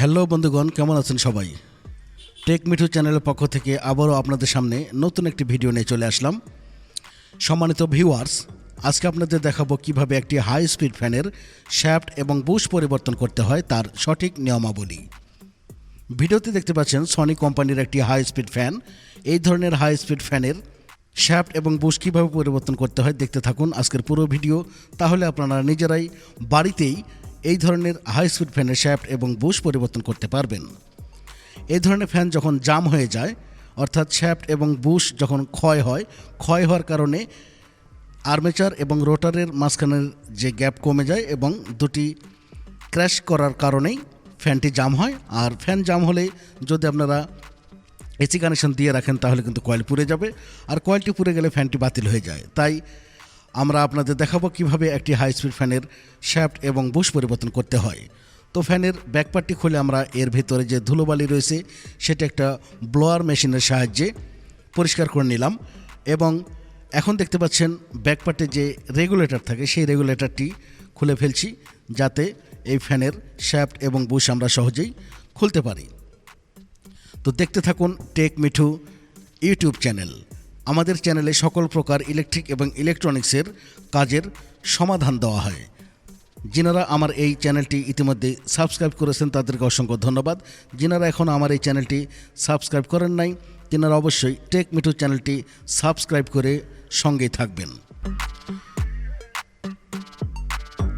Hello বন্ধুগণ, কেমন আছেন সবাই? টেক মিঠু চ্যানেলের পক্ষ থেকে আবারও আপনাদের সামনে নতুন একটি ভিডিও নিয়ে চলে আসলাম। সম্মানিত ভিউয়ার্স, আজকে আপনাদের দেখাবো কীভাবে একটি হাই স্পিড ফ্যানের শ্যাফট এবং বুশ পরিবর্তন করতে হয় তার সঠিক নিয়মাবলী। ভিডিওতে দেখতে পাচ্ছেন সনি কোম্পানির একটি হাই স্পিড ফ্যান। এই ধরনের হাই স্পিড ফ্যানের শ্যাফট এবং বুশ কীভাবে পরিবর্তন করতে হয় দেখতে থাকুন আজকের পুরো ভিডিও। তাহলে আপনারা নিজেরাই বাড়িতেই এই ধরনের হাই স্পিড ফ্যানের শ্যাফ্ট এবং বুশ পরিবর্তন করতে পারবেন। এই ধরনের ফ্যান যখন জাম হয়ে যায়, অর্থাৎ শ্যাফট এবং বুশ যখন ক্ষয় হয়, ক্ষয় হওয়ার কারণে আর্মেচার এবং রোটারের মাঝখানের যে গ্যাপ কমে যায় এবং দুটি ক্র্যাশ করার কারণেই ফ্যানটি জাম হয়। আর ফ্যান জাম হলে যদি আপনারা এসি কানেকশন দিয়ে রাখেন, তাহলে কিন্তু কয়েল পুড়ে যাবে। আর কয়েলটি পুড়ে গেলে ফ্যানটি বাতিল হয়ে যায়। তাই আমরা আপনাদের দেখাবো কীভাবে একটি হাই স্পিড ফ্যানের শ্যাফট এবং বুশ পরিবর্তন করতে হয়। তো ফ্যানের ব্যাকপার্টটি খুলে আমরা এর ভিতরে যে ধুলোবালি রয়েছে, সেটা একটা ব্লোয়ার মেশিনের সাহায্যে পরিষ্কার করে নিলাম এবং এখন দেখতে পাচ্ছেন ব্যাকপার্টে যে রেগুলেটর থাকে, সেই রেগুলেটরটি খুলে ফেলছি যাতে এই ফ্যানের শ্যাফট এবং বুশ আমরা সহজেই খুলতে পারি। তো দেখতে থাকুন টেক মিঠু ইউটিউব চ্যানেল আমাদের চ্যানেলে সকল প্রকার ইলেকট্রিক এবং ইলেকট্রনিক্সের কাজের সমাধান দেওয়া হয়। যিনারা আমার এই চ্যানেলটি ইতিমধ্যে সাবস্ক্রাইব করেছেন, তাদেরকে অসংখ্য ধন্যবাদ। যিনারা এখন আমার এই চ্যানেলটি সাবস্ক্রাইব করেন নাই, তিনারা অবশ্যই টেক মিটু চ্যানেলটি সাবস্ক্রাইব করে সঙ্গেই থাকবেন।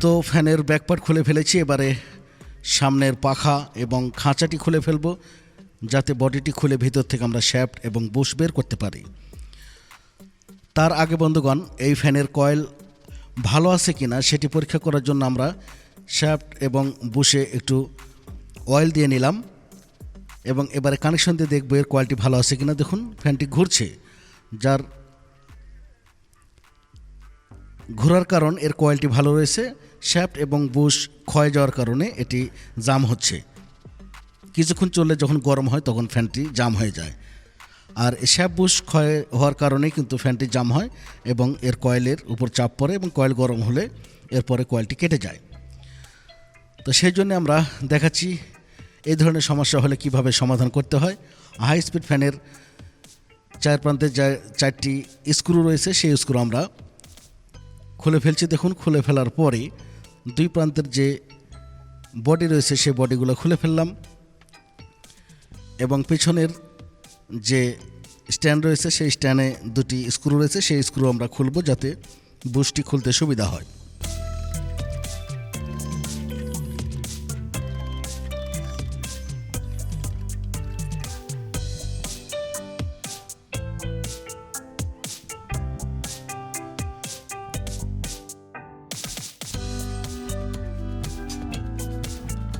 তো ফ্যানের ব্যাকপার্ট খুলে ফেলেছি, এবারে সামনের পাখা এবং খাঁচাটি খুলে ফেলব, যাতে বডিটি খুলে ভিতর থেকে আমরা শ্যাফট এবং বুশ বের করতে পারি। তার আগে, বন্ধুগণ, এই ফ্যানের কয়েল ভালো আছে কি না সেটি পরীক্ষা করার জন্য আমরা শ্যাফট এবং বুশে একটু অয়েল দিয়ে নিলাম এবং এবারে কানেকশন দিয়ে দেখব এর কোয়ালিটি ভালো আছে কিনা। দেখুন, ফ্যানটি ঘুরছে, যার ঘোরার কারণ এর কোয়ালিটি ভালো রয়েছে। শ্যাফট এবং বুশ ক্ষয় যাওয়ার কারণে এটি জাম হচ্ছে। কিছুক্ষণ চললে যখন গরম হয়, তখন ফ্যানটি জাম হয়ে যায়। আর শ্যাপ বুশ ক্ষয় হওয়ার কারণে কিন্তু ফ্যানটি জাম হয় এবং এর কয়েলের উপর চাপ পড়ে এবং কয়েল গরম হলে এরপরে কয়েলটি কেটে যায়। তো সেই জন্য আমরা দেখাচ্ছি এই ধরনের সমস্যা হলে কীভাবে সমাধান করতে হয়। হাই স্পিড ফ্যানের চার প্রান্তে যা চারটি স্ক্রু রয়েছে, সেই স্ক্রু আমরা খুলে ফেলছি। দেখুন, খুলে ফেলার পরে দুই প্রান্তের যে বডি রয়েছে, সেই বডিগুলো খুলে ফেললাম এবং পেছনের যে স্ট্যান্ড রয়েছে, সেই স্ট্যান্ডে দুটি স্ক্রু রয়েছে, সেই স্ক্রু আমরা খুলব যাতে বুশটি খুলতে সুবিধা হয়।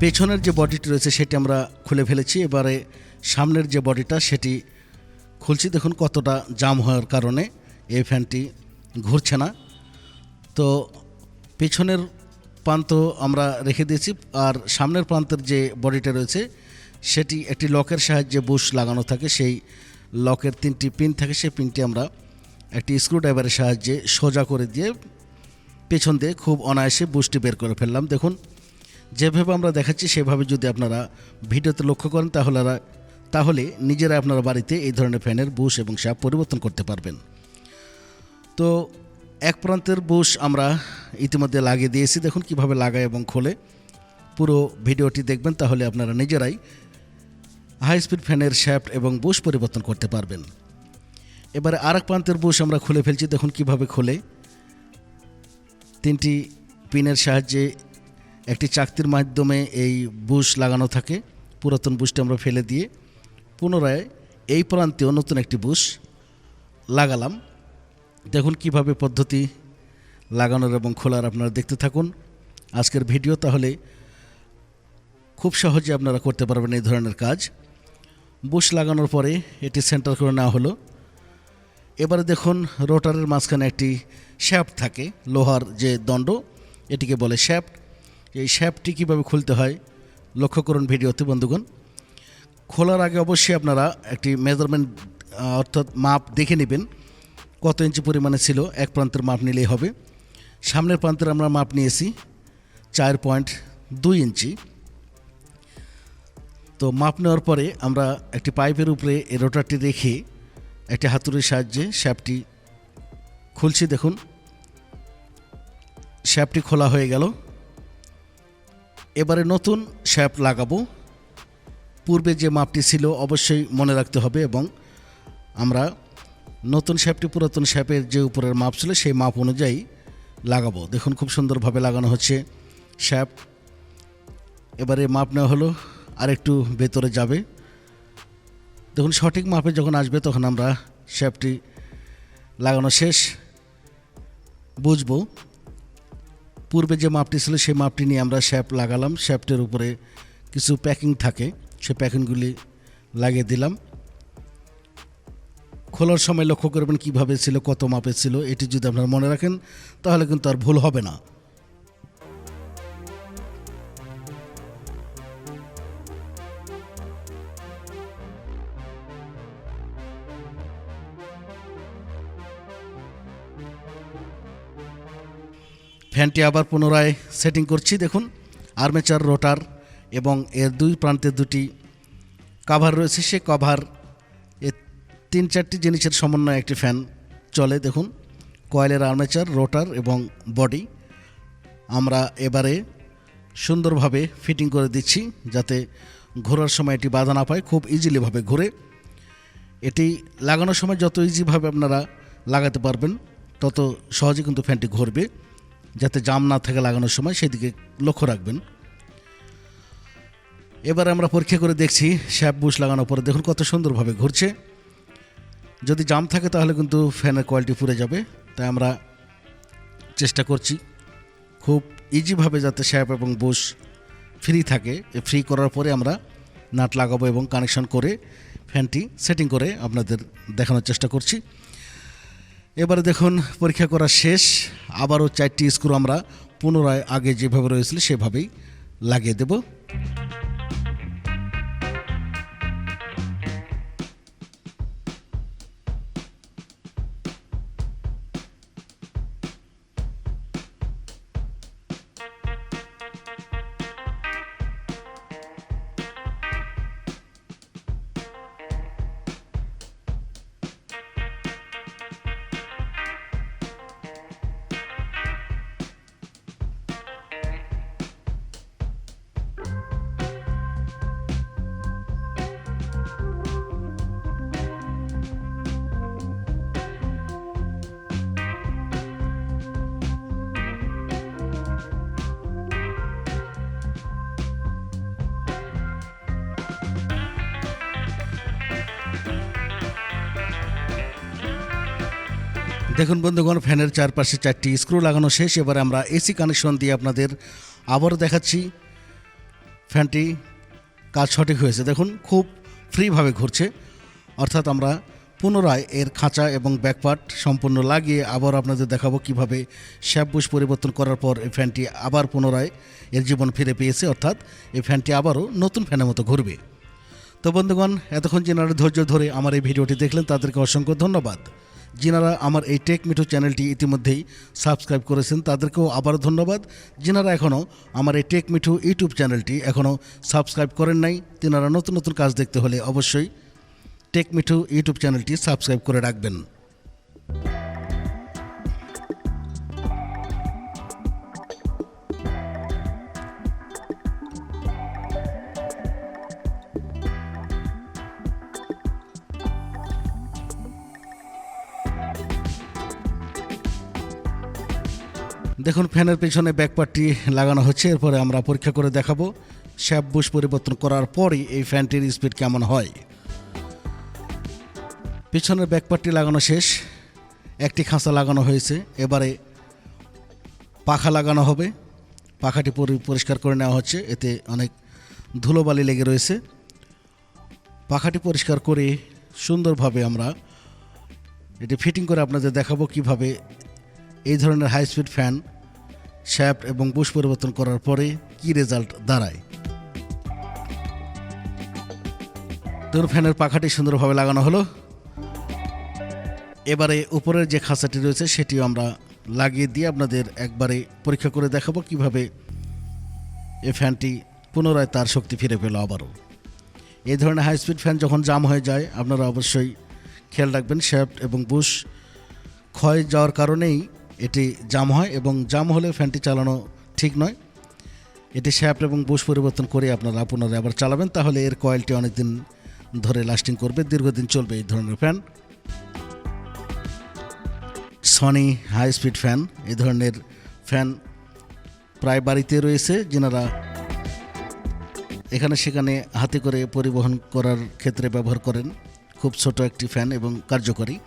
পেছনের যে বডিটি রয়েছে সেটি আমরা খুলে ফেলেছি। এবারে সামনের যে বডিটা সেটি খুলছি। দেখুন কতটা জাম হওয়ার কারণে এই ফ্যানটি ঘুরছে না। তো পেছনের প্রান্ত আমরা রেখে দিয়েছি আর সামনের প্রান্তের যে বডিটা রয়েছে সেটি একটি লকের সাহায্যে বুশ লাগানো থাকে। সেই লকের তিনটি পিন থাকে। সেই পিনটি আমরা একটি স্ক্রুড্রাইভারের সাহায্যে সোজা করে দিয়ে পেছন দিয়ে খুব অনায়াসে বুশটি বের করে ফেললাম। দেখুন যেভাবে আমরা দেখাচ্ছি, সেভাবে যদি আপনারা ভিডিওতে লক্ষ্য করেন, তাহলে তাহলে নিজেরা আপনারা বাড়িতে এই ধরনের ফ্যানের বুশ এবং শ্যাপ পরিবর্তন করতে পারবেন। তো এক প্রান্তের বুশ আমরা ইতিমধ্যে লাগিয়ে দিয়েছি। দেখুন কীভাবে লাগায় এবং খোলে। পুরো ভিডিওটি দেখবেন, তাহলে আপনারা নিজেরাই হাই স্পিড ফ্যানের শ্যাফট এবং বুশ পরিবর্তন করতে পারবেন। এবারে আর এক প্রান্তের বুশ আমরা খুলে ফেলছি। দেখুন কীভাবে খোলে। তিনটি পিনের সাহায্যে একটি চাকতির মাধ্যমে এই বুশ লাগানো থাকে, পুরাতন বুশটি আমরা ফেলে দিয়ে পুনরায় এই প্রান্তেও নতুন একটি বুশ লাগালাম। দেখুন কীভাবে পদ্ধতি লাগানোর এবং খোলার আপনারা দেখতে থাকুন। আজকের ভিডিও তাহলে খুব সহজে আপনারা করতে পারবেন এই ধরনের কাজ। বুশ লাগানোর পরে এটি সেন্টার করে নেওয়া হলো। এবারে দেখুন রোটারের মাঝখানে একটি শ্যাফট থাকে, লোহার যে দণ্ড, এটিকে বলে শ্যাফট। এই শ্যাফটটি কীভাবে খুলতে হয়, লক্ষ্য করুন ভিডিওতে বন্ধুগণ। খোলার আগে অবশ্যই আপনারা একটি মেজারমেন্ট অর্থাৎ মাপ দেখে নেবেন, কত ইঞ্চি পরিমাণে ছিল, এক প্রান্তের মাপ নিলেই হবে। সামনের প্রান্তের আমরা মাপ নিয়েছি, চার পয়েন্ট দুই ইঞ্চি তো মাপ নেওয়ার পরে আমরা একটি পাইপের উপরে এই রোটারটি রেখে একটি হাতুড়ির সাহায্যে শ্যাপটি খুলছি, দেখুন। শ্যাপটি খোলা হয়ে গেল। এবারে নতুন শ্যাপ লাগাবো। পূর্বে যে মাপটি ছিল অবশ্যই মনে রাখতে হবে এবং আমরা নতুন শ্যাপটি পুরাতন শ্যাপের যে উপরের মাপ ছিল সেই মাপ অনুযায়ী লাগাবো। দেখুন খুব সুন্দরভাবে লাগানো হচ্ছে শ্যাপ। এবারে মাপ নেওয়া হলো আর একটু ভেতরে যাবে। দেখুন সঠিক মাপে যখন আসবে তখন আমরা শ্যাপটি লাগানো শেষ। বুঝব। পূর্বে যে মাপটি ছিল, সেই মাপটি নিয়ে আমরা শ্যাপ লাগালাম। শ্যাপটের উপরে কিছু প্যাকিং থাকে সে প্যাকিংগুলি লাগিয়ে দিলাম। খোলার সময় লক্ষ্য করবেন কীভাবে ছিল, কত মাপে ছিল, এটি যদি আপনারা মনে রাখেন, তাহলে কিন্তু আর ভুল হবে না। ফ্যানটি আবার পুনরায় সেটিং করছি, দেখুন। আর্মেচার, রোটার এবং এর দুই প্রান্তে দুটি কাভার রয়েছে, সে কভার এ তিন চারটি জিনিসের সমন্বয়ে একটি ফ্যান চলে, দেখুন। কয়েলের আর্মেচার, রোটার এবং বডি আমরা এবারে সুন্দরভাবে ফিটিং করে দিচ্ছি যাতে ঘোরার সময় এটি বাধা না পায়, খুব ইজিলিভাবে ঘুরে। এটি লাগানোর সময় যত ইজিভাবে আপনারা লাগাতে পারবেন, তত সহজে কিন্তু ফ্যানটি ঘুরবে। যাতে জাম না থাকে লাগানোর সময় সেদিকে লক্ষ্য রাখবেন। এবার আমরা পরীক্ষা করে দেখছি শ্যাপ বুশ লাগানোর পরে দেখুন কত সুন্দরভাবে ঘুরছে। যদি জাম থাকে তাহলে কিন্তু ফ্যানের কোয়ালিটি পুড়ে যাবে, তাই আমরা চেষ্টা করছি খুব ইজিভাবে যাতে শ্যাপ এবং বুশ ফ্রি থাকে। ফ্রি করার পরে আমরা নাট লাগাবো এবং কানেকশন করে ফ্যানটি সেটিং করে আপনাদের দেখানোর চেষ্টা করছি। এবারে দেখুন, পরীক্ষা করা শেষ। আবারও চারটি স্ক্রু আমরা পুনরায় আগে যেভাবে রয়েছিল সেভাবেই লাগিয়ে দেব। দেখুন বন্ধুগণ, ফ্যানের চারপাশে চারটি স্ক্রু লাগানো শেষ। এবারে আমরা এসি কানেকশন দিয়ে আপনাদের আবারও দেখাচ্ছি। ফ্যানটি কাজ সঠিক হয়েছে। দেখুন, খুব ফ্রিভাবে ঘুরছে। অর্থাৎ আমরা পুনরায় এর খাঁচা এবং ব্যাকপার্ট সম্পূর্ণ লাগিয়ে আবার আপনাদের দেখাবো কীভাবে শ্যাপবুশ পরিবর্তন করার পর এই ফ্যানটি আবার পুনরায় এর জীবন ফিরে পেয়েছে। অর্থাৎ এই ফ্যানটি আবারও নতুন ফ্যানের মতো ঘুরবে। তো বন্ধুগণ, এতক্ষণ যেনারা ধৈর্য ধরে আমার এই ভিডিওটি দেখলেন, তাদেরকে অসংখ্য ধন্যবাদ। যিনারা আমার এই টেক মিঠু চ্যানেলটি ইতিমধ্যেই সাবস্ক্রাইব করেছেন তাদেরকেও আবারও ধন্যবাদ যিনারা এখনও আমার এই টেক মিঠু ইউটিউব চ্যানেলটি এখনও সাবস্ক্রাইব করেন নাই তিনারা নতুন নতুন কাজ দেখতে হলে অবশ্যই টেক মিঠু ইউটিউব চ্যানেলটি সাবস্ক্রাইব করে রাখবেন দেখুন, ফ্যানের পেছনে ব্যাকপার্টটি লাগানো হচ্ছে, এরপরে আমরা পরীক্ষা করে দেখাবো। শ্যাপ বুশ পরিবর্তন করার পরই এই ফ্যানটির স্পিড কেমন হয়। পিছনের ব্যাকপার্টটি লাগানো শেষ, একটি খাঁচা লাগানো হয়েছে, এবারে পাখা লাগানো হবে। পাখাটি পরি- পরিষ্কার করে নেওয়া হচ্ছে, এতে অনেক ধুলোবালি লেগে রয়েছে। পাখাটি পরিষ্কার করে সুন্দরভাবে আমরা এটি ফিটিং করে আপনাদের দেখাবো কীভাবে এই ধরনের হাই স্পিড ফ্যান শ্যাফট এবং বুশ পরিবর্তন করার পরে কি রেজাল্ট দাঁড়ায়? ধরুন ফ্যানের পাখাটি সুন্দরভাবে লাগানো হলো। এবারে উপরের যে খাঁচাটি রয়েছে সেটিও আমরা লাগিয়ে দিয়ে আপনাদের একবারে পরীক্ষা করে দেখাবো কীভাবে এই ফ্যানটি পুনরায় তার শক্তি ফিরে পেল আবারও। এই ধরনের হাই স্পিড ফ্যান যখন জাম হয়ে যায়, আপনারা অবশ্যই খেয়াল রাখবেন শ্যাফট এবং বুশ ক্ষয় যাওয়ার কারণেই এটি জাম হয় এবং জাম হলে ফ্যানটি চালানো ঠিক নয়। এটি শ্যাফট এবং বুশ পরিবর্তন করে আপনারা পুনরায় আবার চালাবেন, তাহলে এর কয়েলটি অনেকদিন ধরে লাস্টিং করবে, দীর্ঘদিন চলবে এই ধরনের fan. Sony high speed fan এই ধরনের ফ্যান প্রায় বাড়িতে রয়েছে, যেনারা এখানে সেখানে হাতে করে পরিবহন করার ক্ষেত্রে ব্যবহার করেন। খুব ছোট একটি ফ্যান এবং কার্যকরী।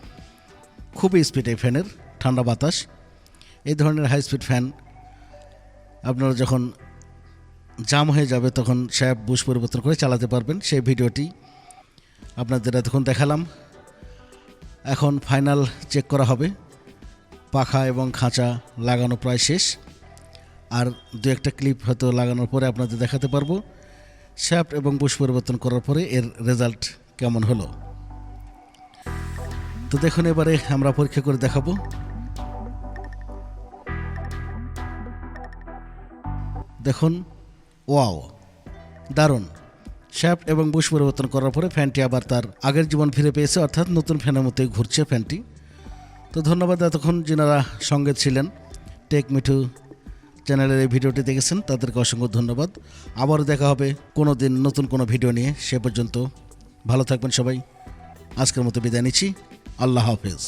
খুবই স্পিড এই ফ্যানের। ঠান্ডা বাতাস, এই ধরনের হাই স্পিড ফ্যান আপনারা যখন জাম হয়ে যাবে তখন স্যাপ বুশ পরিবর্তন করে চালাতে পারবেন। সেই ভিডিওটি আপনাদের এতক্ষণ দেখালাম। এখন ফাইনাল চেক করা হবে। পাখা এবং খাঁচা লাগানো প্রায় শেষ। আর দু একটা ক্লিপ হয়তো লাগানোর পরে আপনাদের দেখাতে পারব। শ্যাফট এবং বুশ পরিবর্তন করার পরে এর রেজাল্ট কেমন হলো। তো দেখুন, এবারে আমরা পরীক্ষা করে দেখাবো। দেখুন, ওয়াও, দারুণ। শ্যাফট এবং বুশ পরিবর্তন করার পরে ফ্যানটি আবার তার আগের জীবন ফিরে পেয়েছে, অর্থাৎ নতুন ফ্যানের মতোই ঘুরছে ফ্যানটি। তো ধন্যবাদ এতক্ষণ যেনারা সঙ্গে ছিলেন, টেক মিঠু চ্যানেলের এই ভিডিওটি দেখেছেন, তাদেরকে অসংখ্য ধন্যবাদ। আবার দেখা হবে কোনো দিন নতুন কোনো ভিডিও নিয়ে, সে পর্যন্ত ভালো থাকবেন সবাই। আজকের মতো বিদায় নিচ্ছি, আল্লাহ হাফেজ।